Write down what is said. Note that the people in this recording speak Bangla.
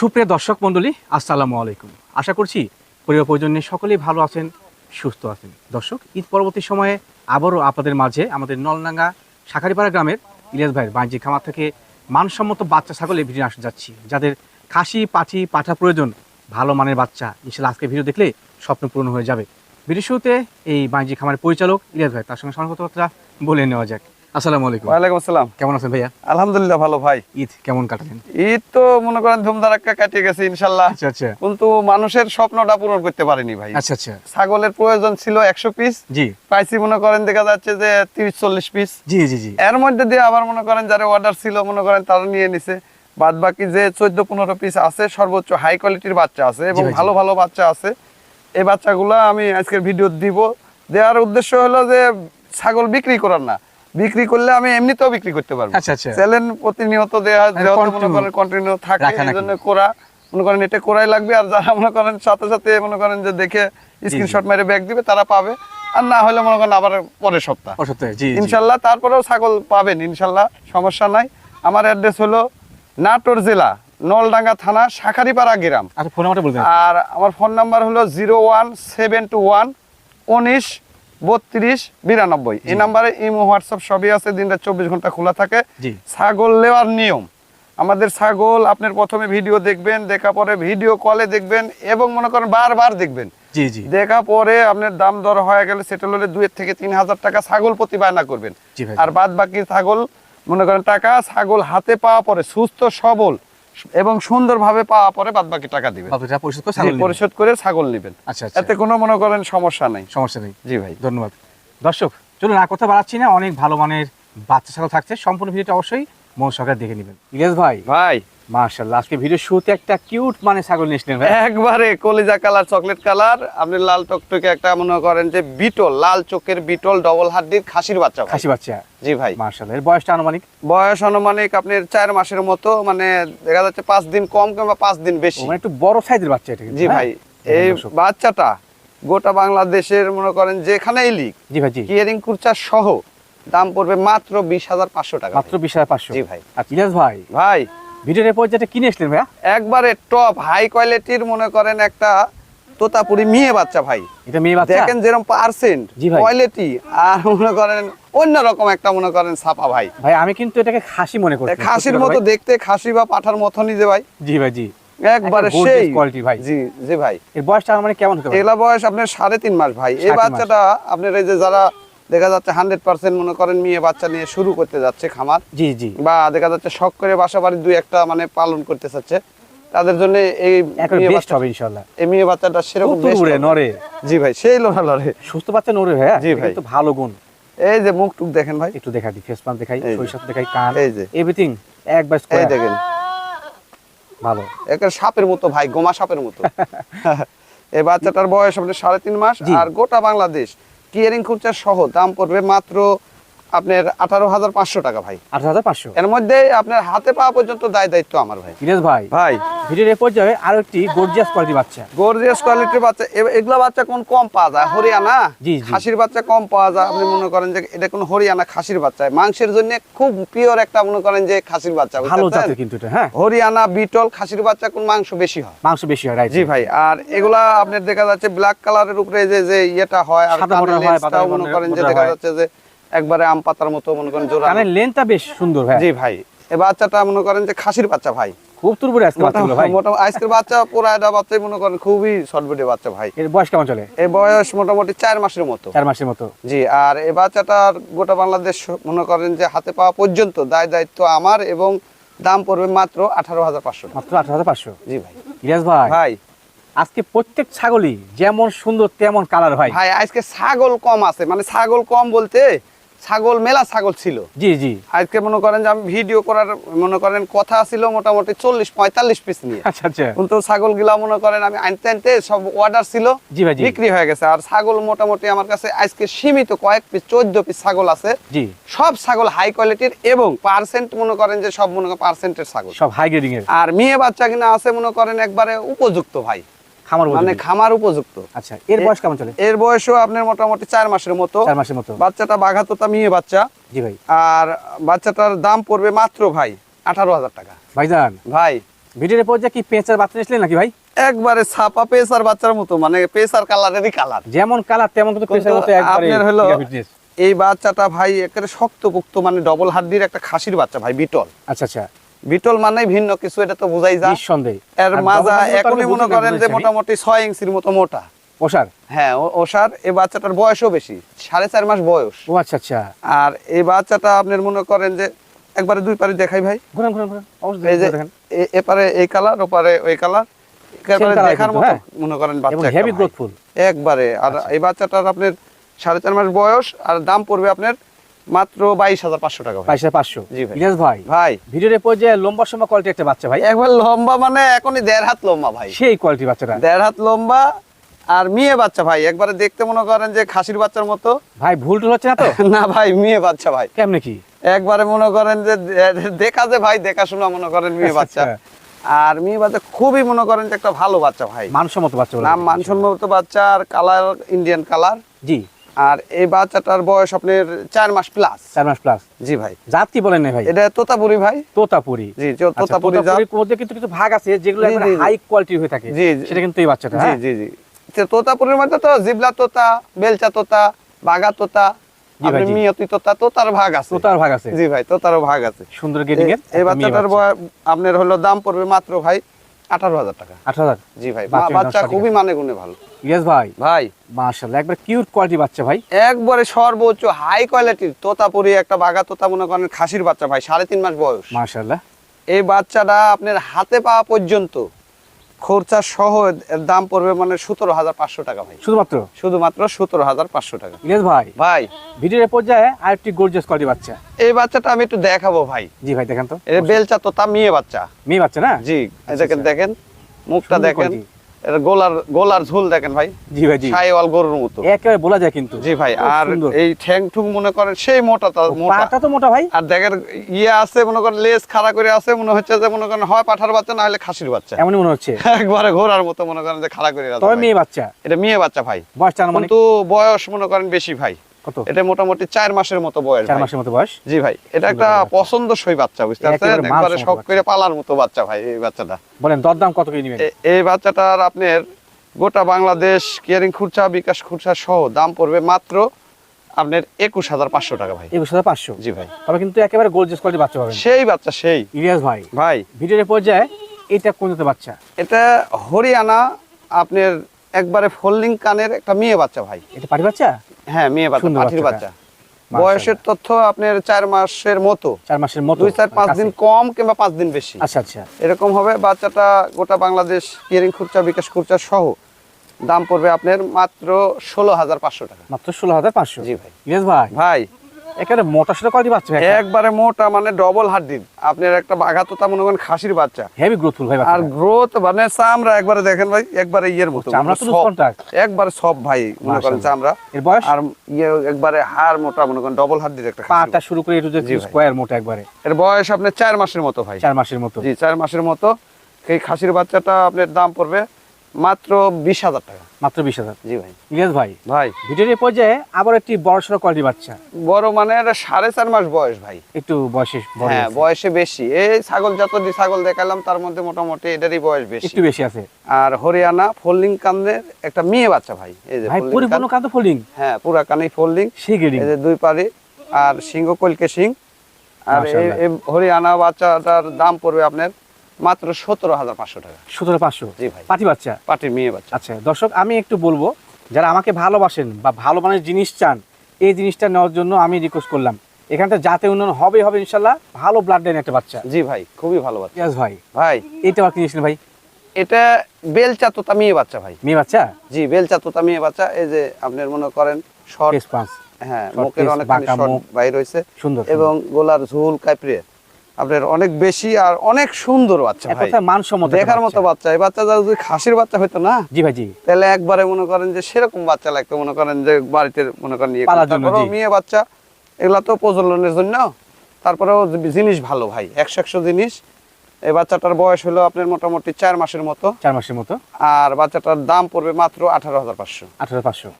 সুপ্রিয় দর্শক মণ্ডলী, আসসালামু আলাইকুম। আশা করছি পরিবার পরিজন নিয়ে সকলেই ভালো আছেন, সুস্থ আছেন। দর্শক, ঈদ পরবর্তী সময়ে আবারও আপনাদের মাঝে আমাদের নলডাঙ্গা শাখারিপাড়া গ্রামের ইলিয়াস ভাইয়ের বাণিজ্যিক খামার থেকে মানসম্মত বাচ্চা ছাগলে ভিডিও আসতে যাচ্ছি, যাদের খাসি পাঠি পাঠা প্রয়োজন, ভালো মানের বাচ্চা। ইনশাল্লাহ আজকে ভিডিও দেখলে স্বপ্ন পূরণ হয়ে যাবে। ভিডিও শুরুতে এই বাণিজ্যিক খামারের পরিচালক ইলিয়াস ভাই, তার সঙ্গে সঙ্গে বলে নেওয়া যাক। আসসালামু আলাইকুম। ওয়ালাইকুম আসসালাম। কেমন আছেন ভাইয়া? আলহামদুলিল্লাহ ভালো ভাই। ঈদ কেমন কাটালেন? ঈদ তো মনে করেন ধুমধারাক্কা কাটিয়ে গেছে ইনশাল্লাহ। আচ্ছা আচ্ছা। কিন্তু মানুষের স্বপ্নটা পূরণ করতে পারেনি ভাই। আচ্ছা আচ্ছা। ছাগলের প্রয়োজন ছিল একশো পিস। জি। পাইছি মনে করেন দেখা যাচ্ছে যে তিরিশ চল্লিশ পিস। জি জি জি। এর মধ্যে দিয়ে আবার মনে করেন যারা অর্ডার ছিল মনে করেন তারা নিয়ে নিছে। বাদ বাকি যে চোদ্দ পনেরো পিস আছে সর্বোচ্চ হাই কোয়ালিটির বাচ্চা আছে এবং ভালো ভালো বাচ্চা আছে। এই বাচ্চাগুলো আমি আজকের ভিডিও দিব। দেওয়ার উদ্দেশ্য হলো যে ছাগল বিক্রি করার না। বিক্রি করলে আমি এমনিতেও বিক্রি করতে পারব। আচ্ছা, আচ্ছা। চ্যালেঞ্জ প্রতিনিয়ত দেওয়া মানে যেহেতু মনে করেন কন্টিনিউ থাকে এই জন্য করা মনে করেন এটা করাই লাগবে আর যারা মনে করেন সাথে সাথে মনে করেন যে দেখে স্ক্রিনশট মেরে ব্যাগ দিবে তারা পাবে। আর না হলে মনে করেন আবার পরের সপ্তাহ। ইনশাল্লাহ তারপরেও ছাগল পাবেন ইনশাল্লাহ সমস্যা নাই। আমার অ্যাড্রেস হলো নাটোর জেলা নলডাঙ্গা থানা শাখারিপাড়া গ্রাম। আচ্ছা আর আমার ফোন নাম্বার হলো zero one seven two one উনিশ বত্রিশ বিরানব্বই। এই নাম্বারে ইমো হোয়াটসঅ্যাপ সবই আছে দিনটা চব্বিশ ঘণ্টা খোলা থাকে। ছাগল নেওয়ার নিয়ম। আমাদের ছাগল আপনার প্রথমে ভিডিও দেখবেন দেখা পরে ভিডিও কলে দেখবেন এবং মনে করেন বারবার দেখবেন। জি জি। দেখা পরে আপনার দাম দর হয়ে গেলে সেটেল হলে দুই থেকে তিন হাজার টাকা ছাগল প্রতি বায়না করবেন। আর বাদ বাকি ছাগল মনে করেন টাকা ছাগল হাতে পাওয়া পরে সুস্থ সবল এবং সুন্দরভাবে পাওয়া পরে বাদ বাকি টাকা দিবেন। বাপরে পরিশোধ করে ছাগল নিবেন। পরিশোধ করে ছাগল নেবেন। আচ্ছা আচ্ছা। এতে কোনো মনে করেন সমস্যা নেই। সমস্যা নেই। জি ভাই। ধন্যবাদ। দর্শক চলুন আর কথা বাড়াচ্ছি না। অনেক ভালো মানের বাচ্চা ছাগল থাকছে। সম্পূর্ণ ভিডিওটা অবশ্যই মন সহকারে দেখে নেবেন। ইলিয়াস ভাই? ভাই। মার্শাল্লাহ আজকে ভিডিও শুরুতে একটা কিউট মানে ছাগল নিয়েছিলেন ভাই। একবারে কলিজা কালার চকলেট কালার আপনি লাল টকটকে একটা মনে করেন যে বিটল লাল চোখের বিটল ডবল হাড্ডির খাসির বাচ্চা খাসি বাচ্চা। জি ভাই। মার্শাল্লাহ এর বয়সটা আনুমানিক? বয়স আনুমানিক আপনার চার মাসের মতো মানে দেখা যাচ্ছে পাঁচ দিন কম কিংবা পাঁচ দিন বেশি। মানে একটু বড় সাইজের বাচ্চা এটা জি হ্যাঁ? ভাই এই বাচ্চাটা গোটা বাংলাদেশের মনে করেন যেখানেই লিগ জি ভাই জি। কিয়ারিং কুরচা সহ দাম পড়বে মাত্র বিশ হাজার পাঁচশো টাকা। মাত্র বিশ হাজার পাঁচশো। জি ভাই। আচ্ছা ইলিয়াস ভাই। ভাই। ভিডিওর এরপর যেটা কিনে এসলেন ভাইয়া? একবারে টপ হাই কোয়ালিটির মনে করেন একটা তোতাপুরি মেয়ে বাচ্চা ভাই। এটা মেয়ে বাচ্চা? দেখেন যেরকম পার্সেন্ট কোয়ালিটি আর মনে করেন অন্যরকম একটা মনে করেন ছাপা ভাই। ভাই আমি কিন্তু এটাকে খাসি মনে করি খাসির মতো দেখতে খাসি বা পাঠার মতনই যে ভাই। জি ভাই জি। একবারে সেই। quality ভাই। জি জি ভাই। এর বয়সটা আনুমানিক কেমন পারে? এগুলা বয়স আপনার সাড়ে তিন মাস ভাই। এই। বাচ্চাটা আপনার এই যে যারা দেখা যাচ্ছে হান্ড্রেড পার্সেন্ট মনে করেন মেয়ে বাচ্চা নিয়ে শুরু করতে যাচ্ছে খামার। জি জি। বা দেখা যাচ্ছে শখ করে বাসা বাড়ি দুই একটা মানে পালন করতে চাচ্ছে। তাদের জন্য এই বেস্ট হবে ইনশাআল্লাহ। এই মেয়ে বাচ্চাটা সেরকম নরে জি ভাই সেই লোনা লড়ে। সুস্থ বাচ্চা নরে ভাইয়া জি ভাই। কিন্তু ভালো গুণ। এই যে মুখ টুক দেখেন ভাই। একটু দেখা দিই ফেস দেখাই। শরীর দেখাই কান। এই যে। এভরিথিং একবার এই স্কয়ার দেখেন। ভালো। একের সাপের মতো ভাই গোমা সাপের মতো। এই বাচ্চাটার বয়স আপনার সাড়ে তিন মাস আর গোটা বাংলাদেশ কিয়ারিং খুরচা সহ দাম পড়বে মাত্র আপনার আঠারো হাজার পাঁচশো টাকা ভাই। হাজার পাঁচশো? এর মধ্যে আপনার হাতে পাওয়া পর্যন্ত দায় দায়িত্ব আমার ভাই। ভাই ভাই। ভিডিওর এরপর যাবে আরও একটি গর্জিয়াস কোয়ালিটি বাচ্চা। গর্জিয়াস কোয়ালিটির বাচ্চা। এগুলা বাচ্চা কোন কম পাওয়া যায়? হরিয়ানা। খাসির বাচ্চা কম পাওয়া যায়। আপনি মনে করেন যে এটা কোন হরিয়ানা খাসির বাচ্চা। মাংসের জন্য খুব পিওর একটা মনে করেন যে খাসির বাচ্চা ভালো জাতের কিন্তু এটা হ্যাঁ। হরিয়ানা বিটল খাসির বাচ্চা কোন মাংস বেশি হয়? মাংস বেশি হয় রাইট জি ভাই। আর এগুলা আপনার দেখা যাচ্ছে ব্ল্যাক কালারের উপরে যে যে ইয়েটা হয় আর মনে করেন যে দেখা যাচ্ছে যে একবারে আম পাতার মতো মনে করেন জোড়া। কানের লেনটা বেশ সুন্দর ভাই। জি ভাই। এই বাচ্চাটা মনে করেন যে খাসির বাচ্চা ভাই। খুব তুরবুরে আজকে বাচ্চাগুলো ভাই। মোটামুটি আজকের বাচ্চা পুরা এটা বাচ্চাই মনে করেন খুবই শর্টবেটে বাচ্চা ভাই। এর বয়স কেমন চলে? এই বয়স মোটামুটি চার মাসের মতো। চার মাসের মতো। জি আর এই বাচ্চাটার গোটা বাংলাদেশ মনে করেন যে হাতে পাওয়া পর্যন্ত দায় দায়িত্ব আমার এবং দাম পড়বে মাত্র আঠারো হাজার পাঁচশো টাকা। মাত্র আট হাজার পাঁচশো? জি ভাই। ইলিয়াস ভাই ভাই। আজকে প্রত্যেক ছাগলই যেমন সুন্দর তেমন কালার ভাই। ভাই আজকে ছাগল কম আছে। মানে ছাগল কম বলতে ছাগল মেলা ছাগল ছিল। জি জি। আজকে মনে করেন যে আমি ভিডিও করার মনে করেন কথা ছিল মোটামুটি চল্লিশ পঁয়তাল্লিশ পিস নিয়ে। আচ্ছা আচ্ছা। কিন্তু ছাগলগুলা মনে করেন আমি আনতে আনতে সব অর্ডার ছিল জি ভাই বিক্রি হয়ে গেছে। আর ছাগল মোটামুটি আমার কাছে আজকে সীমিত কয়েক পিস চোদ্দ পিস ছাগল আছে। জি। সব ছাগল হাই কোয়ালিটির এবং পার্সেন্ট মনে করেন যে সব মনে করেন পার্সেন্টের ছাগল। সব হাই গ্রেডিং এর। আর মেয়ে বাচ্চা কিনা আছে মনে করেন একবারে উপযুক্ত ভাই। খামার মানে খামার উপযুক্ত। আচ্ছা এর বয়স কেমন চলে? এর বয়সও আপনার মোটামুটি চার মাসের মতো। চার মাসের মতো। বাচ্চাটা বাঘাতোতা মেয়ে বাচ্চা। জি ভাই। আর বাচ্চাটার দাম পড়বে মাত্র ভাই আঠারো হাজার টাকা। ভাইজান ভাই। ভিডিওর পর্যায়ে কি পেঁচার বাচ্চা নিয়েছিলেন নাকি ভাই? একবারে ছাপা বাচ্চার মতো মানে পেসার কালারেরই কালার। যেমন কালার তেমন কিন্তু পেঁচার মতো আপনার হলো এই বাচ্চাটা ভাই একেবারে শক্তপোক্ত মানে ডবল হাড্ডির একটা খাসির বাচ্চা ভাই বিটল। আচ্ছা আচ্ছা। বিটল মানে ভিন্ন কিছু এটা তো বুঝাই যা। নিঃসন্দেহে। এর মাজা এখনই মনে করেন যে। মোটামুটি ছয় ইঞ্চির মতো মোটা। ওষার? হ্যাঁ ও- ওষার এই বাচ্চাটার বয়সও বেশি সাড়ে চার মাস বয়স। ও আচ্ছা আচ্ছা। আর এই বাচ্চাটা আপনার মনে করেন যে একবারে দুই পারে দেখাই ভাই। ঘুরান ঘুরান ঘুরান। অবশ্যই দেখেন এপারে এই কালার ওপারে ওই কালার। একেবারে দেখার মতো হ্যাঁ। মনে করেন বাচ্চা হেভি গ্রোথফুল একবারে আর এই বাচ্চাটার আপনার সাড়ে চার মাস বয়স আর দাম পড়বে আপনার মাত্র বাইশ হাজার পাঁচশো টাকা ভাই। পয়সা পাঁচশো? জি ভাই। ভাই। ভাই। ভিডিওর পর্যায়ে লম্বা সময় কোয়ালিটি একটা বাচ্চা ভাই। একবার লম্বা মানে এখনই দেড় হাত লম্বা ভাই। সেই কোয়ালিটি বাচ্চাটা। দেড় হাত লম্বা আর মেয়ে বাচ্চা ভাই। একবারে দেখতে মনে করেন যে খাসির বাচ্চার মতো। ভাই ভুল টুল হচ্ছে না তো? না ভাই মেয়ে বাচ্চা ভাই। কেমনে কি? একবারে মনে করেন যে দেখা যে ভাই দেখাশোনা মনে করেন মেয়ে বাচ্চা। আচ্ছা। আর মেয়ে বাচ্চা খুবই মনে করেন যে একটা ভালো বাচ্চা ভাই। মানসম্মত বাচ্চা নাম মানসম্মত বাচ্চা আর কালার ইন্ডিয়ান কালার জি। আর এই বাচ্চাটার বয়স আপনার চার মাস প্লাস চার মাস প্লাস জি ভাই। জাত কি বলেন ভাই। এটা তোতাপুরি ভাই। তোতাপুরি। জি আচ্ছা, তোতাপুরি জাত। মধ্যে কিন্তু কিছু ভাগ আছে যেগুলো। হাই কোয়ালিটির হয়ে থাকে। জি। সেটা কিন্তু এই বাচ্চাটা জি হ্যাঁ? জি জি। তো তোতাপুরির মধ্যে তো জিবলা তোতা বেলচা তোতা বাগা তোতা আপনার হলো দাম পড়বে মাত্র ভাই আঠারো হাজার টাকা। আট হাজার? জি ভাই বাচ্চা খুবই মানে গুণে ভালো। ইয়েস ভাই। ভাই। মাশাআল্লাহ একবার কিউট কোয়ালিটি বাচ্চা ভাই। একবারে সর্বোচ্চ হাই কোয়ালিটির তোতাপুরি একটা বাঘা তোতা মনে করেন খাসির বাচ্চা ভাই সাড়ে তিন মাস বয়স। মাশাআল্লাহ। এই বাচ্চাটা আপনার হাতে পাওয়া পর্যন্ত খরচা সহ এর দাম পড়বে মানে সতেরো হাজার পাঁচশো টাকা ভাই। শুধুমাত্র? শুধুমাত্র সতেরো হাজার পাঁচশো টাকা। ইয়েস ভাই ভাই। ভিডিওর পর্যায়ে আরেকটি গর্জিয়াস কোয়ালিটি বাচ্চা। এই বাচ্চাটা আমি একটু দেখাবো ভাই। জি ভাই দেখেন তো। এটা বেলচা তোতা মেয়ে বাচ্চা। মেয়ে বাচ্চা না? জি এই দেখেন আচ্ছা। দেখেন মুখটা দেখেন। এটা গোলার গোলার ঝুল দেখেন ভাই। জি ভাই সাইওয়াল গরুর মতো। একেবারে বলা যায় কিন্তু। জি ভাই আর এই ঠ্যাং ঠুং মনে করেন সেই মোটা মোটা। পাটা তো মোটা ভাই। আর দেখেন ইয়ে আছে মনে করেন লেজ খাড়া করে আছে মনে হচ্ছে যে মনে করেন হয় পাঠার বাচ্চা না হলে খাসির বাচ্চা। এমন মনে হচ্ছে। একবারে ঘোড়ার মতো মনে করেন যে খাড়া করে আছে তবে মেয়ে বাচ্চা। এটা মেয়ে বাচ্চা ভাই। বয়স মানে কিন্তু বয়স মনে করেন বেশি ভাই। এটা মোটামুটি চার মাসের মতো বয়স চার মাসের মতো বয়স? জি ভাই এটা একটা পছন্দসই বাচ্চা বুঝতে পারছেন? একবারে শখ করে পালার মতো বাচ্চা ভাই এই বাচ্চাটা। বলেন দরদাম কত করে নেবেন? এই বাচ্চাটার আপনার গোটা বাংলাদেশ কেয়ারিং খুরচা বিকাশ খুরচা সহ দাম পড়বে মাত্র আপনার একুশ হাজার পাঁচশো টাকা ভাই। একুশ হাজার পাঁচশো? জি ভাই। তবে কিন্তু একেবারে কোয়ালিটি বাচ্চা পাবেন। সেই বাচ্চা সেই। ইলিয়াস ভাই। ভাই। ভিডিওর পর্যায়ে এটা কোন জাতের বাচ্চা? এটা হরিয়ানা আপনার একবারে ফোল্ডিং কানের একটা মেয়ে বাচ্চা ভাই। এটা পাটি বাচ্চা? হ্যাঁ মেয়ে বাচ্চা পাঠির বাচ্চা বয়সের তথ্য আপনার চার মাসের মতো। চার মাসের মতো দুই চার পাঁচ দিন কম কিংবা পাঁচ দিন বেশি। আচ্ছা আচ্ছা। এরকম হবে বাচ্চাটা গোটা বাংলাদেশ কিয়ারিং খুরচা বিকাশ খুরচা সহ দাম পড়বে আপনার মাত্র ষোলো হাজার পাঁচশো টাকা। মাত্র ষোলো হাজার পাঁচশো। জি ভাই। ভাই। ভাই একেবারে মোটা সোটা কোয়ালিটি বাচ্চা একবারে মোটা মানে ডবল হাড্ডির আপনার একটা বাঘাতোতা মনে করেন খাসির বাচ্চা। হেভি গ্রোথফুল ভাই আর গ্রোথ মানে চামড়া একবারে দেখেন ভাই একবারে ইয়ের মতো। চামড়া তো। একবারে সব ভাই মনে করেন চামড়া। এর বয়স? আর ইয়ে একবারে হাড় মোটা মনে করেন ডবল হাড্ডির একটা পাটা শুরু করে একটু জি ভাই। স্কোয়ার মোটা একবারে? এর বয়স আপনার চার মাসের মতো ভাই। চার মাসের মতো। জি চার মাসের মতো। এই খাসির বাচ্চাটা আপনার দাম পড়বে মাত্র বিশ হাজার টাকা। মাত্র বিশ হাজার। জি ভাই। ইলিয়াস ভাই ভাই। ভিডিওর পর্যায়ে আবার একটি বড় সড়ো কোয়ালিটি বাচ্চা। বড় মানে এটা সাড়ে চার মাস বয়স ভাই। একটু বয়সে হ্যাঁ বয়সে বেশি। এই ছাগল যত দি ছাগল দেখালাম তার মধ্যে মোটামুটি এটারই বয়স বেশি। একটু বেশি আছে। আর হরিয়ানা ফোল্ডিং কানের একটা মেয়ে বাচ্চা ভাই। এই যে ভাই পরিপূর্ণ কান। কান্ত ফোল্ডিং? হ্যাঁ পুরা কানে ফোল্ডিং। এই যে দুই পারে আর সিংহ কলকে সিং। আর এই হরিয়ানা বাচ্চাটার দাম পড়বে আপনার মাত্র সতেরো হাজার পাঁচশো টাকা। সতেরো পাঁচশো? জি ভাই। পাটি বাচ্চা? পাটির মেয়ে বাচ্চা। আচ্ছা দর্শক আমি একটু বলব যারা আমাকে ভালোবাসেন বা ভালো মানের জিনিস চান এই জিনিসটা নেওয়ার জন্য আমি রিকোয়েস্ট করলাম। এখানটা যাতে উন্নয়ন হবে হবে ইনশাল্লাহ। ভালো ব্লাড লাইন একটা বাচ্চা। জি ভাই খুবই ভালো বাচ্চা। ভাই। ভাই। এটা আবার কিনেছিলেন ভাই? এটা বেলচা তোতা মেয়ে বাচ্চা ভাই। মেয়ে বাচ্চা? জি বেলচা তোতা মেয়ে বাচ্চা। এই যে আপনার মনে করেন শর্ট হ্যাঁ মুখের অনেক শর্ট বাইর হয়েছে। সুন্দর। এবং গোলার ঝুল কাপড়ে। আপনার অনেক বেশি আর অনেক সুন্দর বাচ্চা মানসম্মত দেখার মতো বাচ্চা। এই বাচ্চা যদি খাসির বাচ্চা হইতো না জি ভাই জি। তাহলে একবারে মনে করেন যে সেরকম বাচ্চা লাগতো মনে করেন যে বাড়িতে মনে করেন ইয়ে। মেয়ে বাচ্চা এগুলা তো প্রজননের জন্য। তারপরেও জিনিস ভালো ভাই একশো একশো জিনিস। এই বাচ্চাটার বয়স হলো আপনার মোটামুটি চার মাসের মতো। চার মাসের মতো। আর বাচ্চাটার দাম পড়বে মাত্র আঠারো হাজার পাঁচশো। আঠারো পাঁচশো।